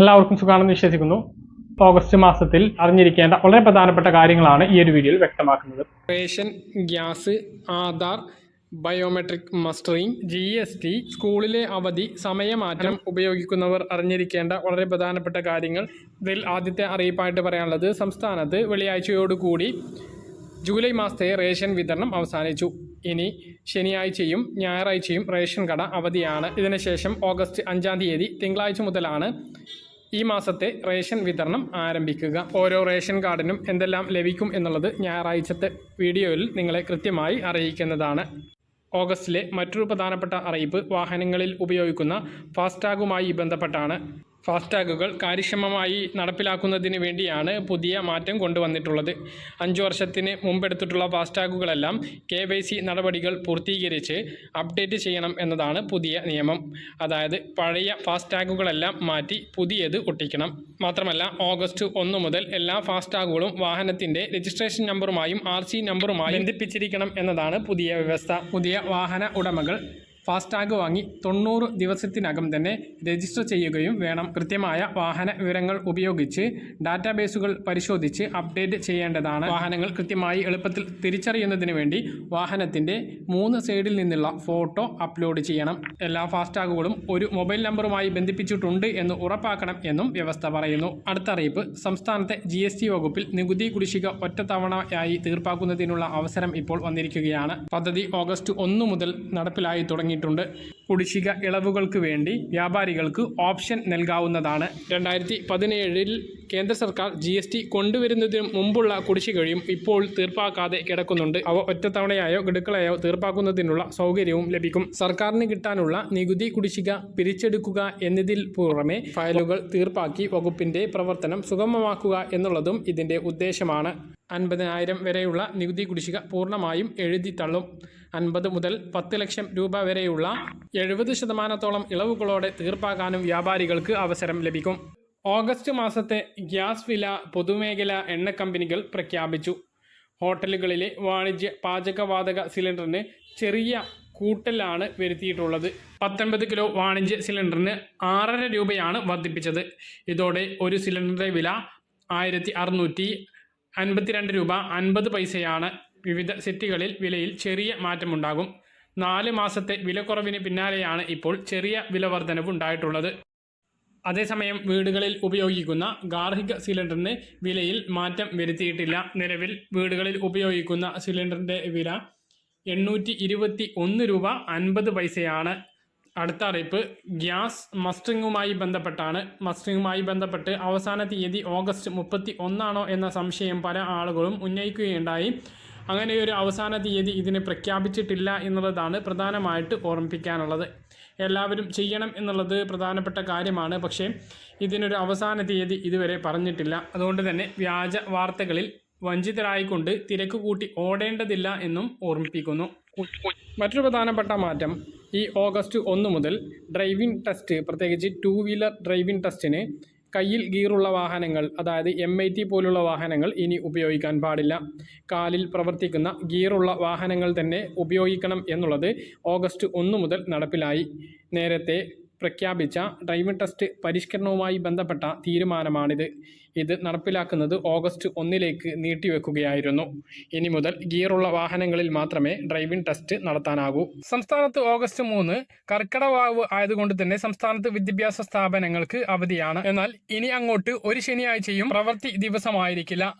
എല്ലാവർക്കും സുഖാണെന്ന് വിശ്വസിക്കുന്നു. ഓഗസ്റ്റ് മാസത്തിൽ അറിഞ്ഞിരിക്കേണ്ട വളരെ പ്രധാനപ്പെട്ട കാര്യങ്ങളാണ് ഈ ഒരു വീഡിയോയിൽ വ്യക്തമാക്കുന്നത്. Ration gas Aadhaar biometric mustering G S T സ്കൂളിലെ അവധി സമയമാറ്റം ഉപയോഗിക്കുന്നവർ അറിഞ്ഞിരിക്കേണ്ട വളരെ പ്രധാനപ്പെട്ട കാര്യങ്ങൾ. ഇതിൽ ആദ്യത്തെ അറിയിപ്പായിട്ട് പറയാനുള്ളത് സംസ്ഥാനത്ത് വെള്ളിയാഴ്ചയോടുകൂടി ജൂലൈ മാസത്തെ റേഷൻ വിതരണം അവസാനിച്ചു. ഇനി ശനിയാഴ്ചയും ഞായറാഴ്ചയും റേഷൻ കട അവധിയാണ്. ഇതിനുശേഷം ഓഗസ്റ്റ് അഞ്ചാം തീയതി തിങ്കളാഴ്ച മുതലാണ് ഈ മാസത്തെ റേഷൻ വിതരണം ആരംഭിക്കുക. ഓരോ റേഷൻ കാർഡിനും എന്തെല്ലാം ലഭിക്കും എന്നുള്ളത് ഞായറാഴ്ചത്തെ വീഡിയോയിൽ നിങ്ങളെ കൃത്യമായി അറിയിക്കുന്നതാണ്. ഓഗസ്റ്റിലെ മറ്റൊരു പ്രധാനപ്പെട്ട അറിയിപ്പ് വാഹനങ്ങളിൽ ഉപയോഗിക്കുന്ന ഫാസ്ടാഗുമായി ബന്ധപ്പെട്ടാണ്. ഫാസ്ടാഗുകൾ കാര്യക്ഷമമായി നടപ്പിലാക്കുന്നതിന് വേണ്ടിയാണ് പുതിയ മാറ്റം കൊണ്ടുവന്നിട്ടുള്ളത്. അഞ്ച് വർഷത്തിന് മുമ്പെടുത്തിട്ടുള്ള ഫാസ്ടാഗുകളെല്ലാം കെ വൈ സി നടപടികൾ പൂർത്തീകരിച്ച് അപ്ഡേറ്റ് ചെയ്യണം എന്നതാണ് പുതിയ നിയമം. അതായത് പഴയ ഫാസ്ടാഗുകളെല്ലാം മാറ്റി പുതിയത് ഒട്ടിക്കണം. മാത്രമല്ല ഓഗസ്റ്റ് ഒന്ന് മുതൽ എല്ലാ ഫാസ്ടാഗുകളും വാഹനത്തിന്റെ രജിസ്ട്രേഷൻ നമ്പറുമായും ആർ സി നമ്പറുമായും ബന്ധിപ്പിച്ചിരിക്കണം എന്നതാണ് പുതിയ വ്യവസ്ഥ. പുതിയ വാഹന ഉടമകൾ ഫാസ്ടാഗ് വാങ്ങി തൊണ്ണൂറ് ദിവസത്തിനകം തന്നെ രജിസ്റ്റർ ചെയ്യുകയും വേണം. കൃത്യമായ വാഹന വിവരങ്ങൾ ഉപയോഗിച്ച് ഡാറ്റാബേസുകൾ പരിശോധിച്ച് അപ്ഡേറ്റ് ചെയ്യേണ്ടതാണ്. വാഹനങ്ങൾ കൃത്യമായി എളുപ്പത്തിൽ തിരിച്ചറിയുന്നതിന് വേണ്ടി വാഹനത്തിന്റെ മൂന്ന് സൈഡിൽ നിന്നുള്ള ഫോട്ടോ അപ്ലോഡ് ചെയ്യണം. എല്ലാ ഫാസ്ടാഗുകളും ഒരു മൊബൈൽ നമ്പറുമായി ബന്ധിപ്പിച്ചിട്ടുണ്ട് എന്ന് ഉറപ്പാക്കണം എന്നും വ്യവസ്ഥ പറയുന്നു. അടുത്ത അറിയിപ്പ് സംസ്ഥാനത്തെ ജി വകുപ്പിൽ നികുതി കുടിശ്ശിക ഒറ്റത്തവണയായി തീർപ്പാക്കുന്നതിനുള്ള അവസരം ഇപ്പോൾ വന്നിരിക്കുകയാണ്. പദ്ധതി ഓഗസ്റ്റ് ഒന്ന് മുതൽ നടപ്പിലായി തുടങ്ങിയിട്ടുണ്ട്. കുടിശ്ശിക ഇളവുകൾക്ക് വേണ്ടി വ്യാപാരികൾക്ക് ഓപ്ഷൻ നൽകാവുന്നതാണ്. രണ്ടായിരത്തി പതിനേഴിൽ കേന്ദ്ര സർക്കാർ ജി എസ് ടി കൊണ്ടുവരുന്നതിന് മുമ്പുള്ള കുടിശ്ശികയും ഇപ്പോൾ തീർപ്പാക്കാതെ കിടക്കുന്നുണ്ട്. അവ ഒറ്റത്തവണയായോ ഗഡുക്കളായോ തീർപ്പാക്കുന്നതിനുള്ള സൗകര്യവും ലഭിക്കും. സർക്കാരിന് കിട്ടാനുള്ള നികുതി കുടിശ്ശിക പിരിച്ചെടുക്കുക എന്നതിൽ പുറമെ ഫയലുകൾ തീർപ്പാക്കി വകുപ്പിന്റെ പ്രവർത്തനം സുഗമമാക്കുക എന്നുള്ളതും ഇതിന്റെ ഉദ്ദേശമാണ്. അൻപതിനായിരം വരെയുള്ള നികുതി കുടിശ്ശിക പൂർണമായും എഴുതി തള്ളും അൻപത് മുതൽ പത്ത് ലക്ഷം രൂപ വരെയുള്ള എഴുപത് ശതമാനത്തോളം ഇളവുകളോടെ തീർപ്പാക്കാനും വ്യാപാരികൾക്ക് അവസരം ലഭിക്കും. ഓഗസ്റ്റ് മാസത്തെ ഗ്യാസ് വില പൊതുമേഖല എണ്ണ കമ്പനികൾ പ്രഖ്യാപിച്ചു. ഹോട്ടലുകളിലെ വാണിജ്യ പാചകവാതക സിലിണ്ടറിന് ചെറിയ കൂട്ടലാണ് വരുത്തിയിട്ടുള്ളത്. പത്തൊൻപത് കിലോ വാണിജ്യ സിലിണ്ടറിന് ആറര രൂപയാണ് വർദ്ധിപ്പിച്ചത്. ഇതോടെ ഒരു സിലിണ്ടറിന്റെ വില ആയിരത്തി അറുന്നൂറ്റി അൻപത്തിരണ്ട് രൂപ അൻപത് പൈസയാണ്. വിവിധ സിറ്റികളിൽ വിലയിൽ ചെറിയ മാറ്റമുണ്ടാകും. നാല് മാസത്തെ വിലക്കുറവിന് പിന്നാലെയാണ് ഇപ്പോൾ ചെറിയ വില ഉണ്ടായിട്ടുള്ളത്. അതേസമയം വീടുകളിൽ ഉപയോഗിക്കുന്ന ഗാർഹിക സിലിണ്ടറിന് വിലയിൽ മാറ്റം വരുത്തിയിട്ടില്ല. നിലവിൽ വീടുകളിൽ ഉപയോഗിക്കുന്ന സിലിണ്ടറിന്റെ വില എണ്ണൂറ്റി ഇരുപത്തി ഒന്ന് രൂപ അൻപത് പൈസയാണ്. അടുത്ത അറിയിപ്പ് ഗ്യാസ് മസ്റ്ററിങ്ങുമായി ബന്ധപ്പെട്ടാണ്. മസ്റ്ററിങ്ങുമായി ബന്ധപ്പെട്ട് അവസാന തീയതി ഓഗസ്റ്റ് മുപ്പത്തി ഒന്നാണോ എന്ന സംശയം പല ആളുകളും ഉന്നയിക്കുകയുണ്ടായി. അങ്ങനെ ഒരു അവസാന തീയതി ഇതിന് പ്രഖ്യാപിച്ചിട്ടില്ല എന്നുള്ളതാണ് പ്രധാനമായിട്ട് ഓർമ്മിപ്പിക്കാനുള്ളത്. എല്ലാവരും ചെയ്യണം എന്നുള്ളത് പ്രധാനപ്പെട്ട കാര്യമാണ്. പക്ഷേ ഇതിനൊരു അവസാന തീയതി ഇതുവരെ പറഞ്ഞിട്ടില്ല. അതുകൊണ്ട് തന്നെ വ്യാജ വാർത്തകളിൽ വഞ്ചിതരായിക്കൊണ്ട് തിരക്ക് കൂട്ടി ഓടേണ്ടതില്ല എന്നും ഓർമ്മിപ്പിക്കുന്നു. മറ്റൊരു പ്രധാനപ്പെട്ട മാറ്റം ഈ ഓഗസ്റ്റ് ഒന്ന് മുതൽ ഡ്രൈവിംഗ് ടെസ്റ്റ് പ്രത്യേകിച്ച് ടു വീലർ ഡ്രൈവിംഗ് ടെസ്റ്റിന് കയ്യിൽ ഗീറുള്ള വാഹനങ്ങൾ അതായത് എം ഐ ടി പോലുള്ള വാഹനങ്ങൾ ഇനി ഉപയോഗിക്കാൻ പാടില്ല. കാലിൽ പ്രവർത്തിക്കുന്ന ഗീറുള്ള വാഹനങ്ങൾ തന്നെ ഉപയോഗിക്കണം എന്നുള്ളത് ഓഗസ്റ്റ് ഒന്ന് മുതൽ നടപ്പിലായി. നേരത്തെ പ്രഖ്യാപിച്ച ഡ്രൈവിംഗ് ടെസ്റ്റ് പരിഷ്കരണവുമായി ബന്ധപ്പെട്ട തീരുമാനമാണിത്. ഇത് നടപ്പിലാക്കുന്നത് ഓഗസ്റ്റ് ഒന്നിലേക്ക് നീട്ടിവെക്കുകയായിരുന്നു. ഇനി മുതൽ ഗിയറുള്ള വാഹനങ്ങളിൽ മാത്രമേ ഡ്രൈവിംഗ് ടെസ്റ്റ് നടത്താനാകൂ. സംസ്ഥാനത്ത് ഓഗസ്റ്റ് മൂന്ന് കർക്കിടവാവ് ആയതുകൊണ്ട് തന്നെ സംസ്ഥാനത്ത് വിദ്യാഭ്യാസ സ്ഥാപനങ്ങൾക്ക് അവധിയാണ്. എന്നാൽ ഇനി അങ്ങോട്ട് ഒരു ശനിയാഴ്ചയും പ്രവൃത്തി ദിവസമായിരിക്കില്ല.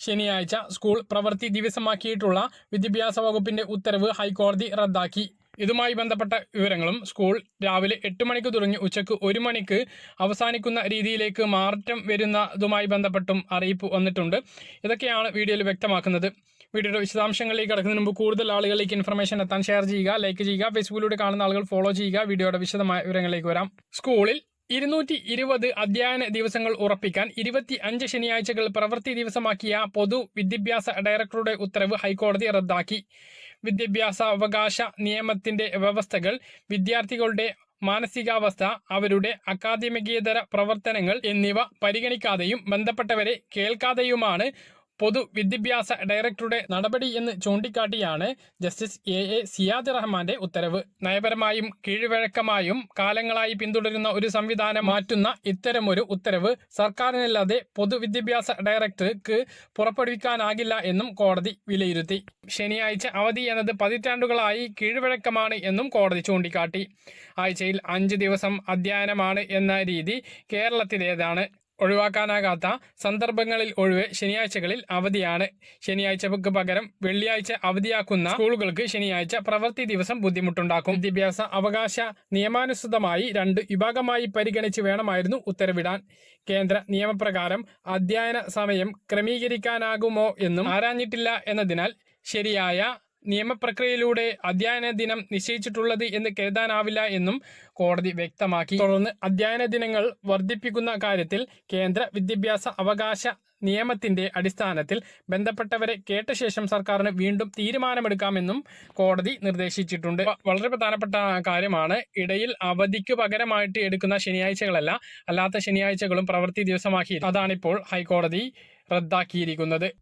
ശനിയാഴ്ച സ്കൂൾ പ്രവൃത്തി ദിവസമാക്കിയിട്ടുള്ള വിദ്യാഭ്യാസ വകുപ്പിന്റെ ഉത്തരവ് ഹൈക്കോടതി റദ്ദാക്കി. ഇതുമായി ബന്ധപ്പെട്ട വിവരങ്ങളും സ്കൂൾ രാവിലെ എട്ട് മണിക്ക് തുടങ്ങി ഉച്ചയ്ക്ക് ഒരു മണിക്ക് അവസാനിക്കുന്ന രീതിയിലേക്ക് മാറ്റം വരുന്നതുമായി ബന്ധപ്പെട്ടും അറിയിപ്പ് വന്നിട്ടുണ്ട്. ഇതൊക്കെയാണ് വീഡിയോയിൽ വ്യക്തമാക്കുന്നത്. വീഡിയോയുടെ വിശദാംശങ്ങളിലേക്ക് കടക്കുന്നതിന് മുമ്പ് കൂടുതൽ ആളുകളിലേക്ക് ഇൻഫർമേഷൻ എത്താൻ ഷെയർ ചെയ്യുക ലൈക്ക് ചെയ്യുക ഫേസ്ബുക്കിലൂടെ കാണുന്ന ആളുകൾ ഫോളോ ചെയ്യുക വീഡിയോയുടെ വിശദമായ വിവരങ്ങളിലേക്ക് വരാം. സ്കൂളിൽ ഇരുന്നൂറ്റി ഇരുപത് അധ്യയന ദിവസങ്ങൾ ഉറപ്പിക്കാൻ ഇരുപത്തി അഞ്ച് ശനിയാഴ്ചകൾ പ്രവൃത്തി ദിവസമാക്കിയ പൊതു വിദ്യാഭ്യാസ ഡയറക്ടറുടെ ഉത്തരവ് ഹൈക്കോടതി റദ്ദാക്കി. വിദ്യാഭ്യാസ അവകാശ നിയമത്തിന്റെ വ്യവസ്ഥകൾ വിദ്യാർത്ഥികളുടെ മാനസികാവസ്ഥ അവരുടെ അക്കാദമികേതര പ്രവർത്തനങ്ങൾ എന്നിവ പരിഗണിക്കാതെയും ബന്ധപ്പെട്ടവരെ കേൾക്കാതെയുമാണ് പൊതുവിദ്യാഭ്യാസ ഡയറക്ടറുടെ നടപടി എന്ന് ചൂണ്ടിക്കാട്ടിയാണ് ജസ്റ്റിസ് എ എ സിയാദ് റഹ്മാന്റെ ഉത്തരവ്. നയപരമായും കീഴ്വഴക്കമായും കാലങ്ങളായി പിന്തുടരുന്ന ഒരു സംവിധാനം മാറ്റുന്ന ഇത്തരമൊരു ഉത്തരവ് സർക്കാരിനല്ലാതെ പൊതുവിദ്യാഭ്യാസ ഡയറക്ടർക്ക് പുറപ്പെടുവിക്കാനാകില്ല എന്നും കോടതി വിലയിരുത്തി. ശനിയാഴ്ച അവധി എന്നത് പതിറ്റാണ്ടുകളായി കീഴ്വഴക്കമാണ് എന്നും കോടതി ചൂണ്ടിക്കാട്ടി. ആഴ്ചയിൽ അഞ്ച് ദിവസം അധ്യയനമാണ് എന്ന രീതി കേരളത്തിലേതാണ്. ഒഴിവാക്കാനാകാത്ത സന്ദർഭങ്ങളിൽ ഒഴിവ് ശനിയാഴ്ചകളിൽ അവധിയാണ്. ശനിയാഴ്ചക്ക് പകരം വെള്ളിയാഴ്ച അവധിയാക്കുന്ന സ്കൂളുകൾക്ക് ശനിയാഴ്ച പ്രവൃത്തി ദിവസം ബുദ്ധിമുട്ടുണ്ടാക്കും. വിദ്യാഭ്യാസ അവകാശ നിയമാനുസൃതമായി രണ്ട് വിഭാഗമായി പരിഗണിച്ച് വേണമായിരുന്നു ഉത്തരവിടാൻ. കേന്ദ്ര നിയമപ്രകാരം അധ്യയന സമയം ക്രമീകരിക്കാനാകുമോ എന്നും ആരാഞ്ഞിട്ടില്ല എന്നതിനാൽ ശരിയായ നിയമപ്രക്രിയയിലൂടെ അധ്യയന ദിനം നിശ്ചയിച്ചിട്ടുള്ളത് എന്ന് കരുതാനാവില്ല എന്നും കോടതി വ്യക്തമാക്കി. തുടർന്ന് അധ്യയന ദിനങ്ങൾ വർദ്ധിപ്പിക്കുന്ന കാര്യത്തിൽ കേന്ദ്ര വിദ്യാഭ്യാസ അവകാശ നിയമത്തിന്റെ അടിസ്ഥാനത്തിൽ ബന്ധപ്പെട്ടവരെ കേട്ട ശേഷം സർക്കാരിന് വീണ്ടും തീരുമാനമെടുക്കാമെന്നും കോടതി നിർദ്ദേശിച്ചിട്ടുണ്ട്. വളരെ പ്രധാനപ്പെട്ട കാര്യമാണ് ഇടയിൽ അവധിക്ക് പകരമായിട്ട് എടുക്കുന്ന ശനിയാഴ്ചകളല്ല അല്ലാത്ത ശനിയാഴ്ചകളും പ്രവൃത്തി ദിവസമാക്കി. അതാണിപ്പോൾ ഹൈക്കോടതി റദ്ദാക്കിയിരിക്കുന്നത്.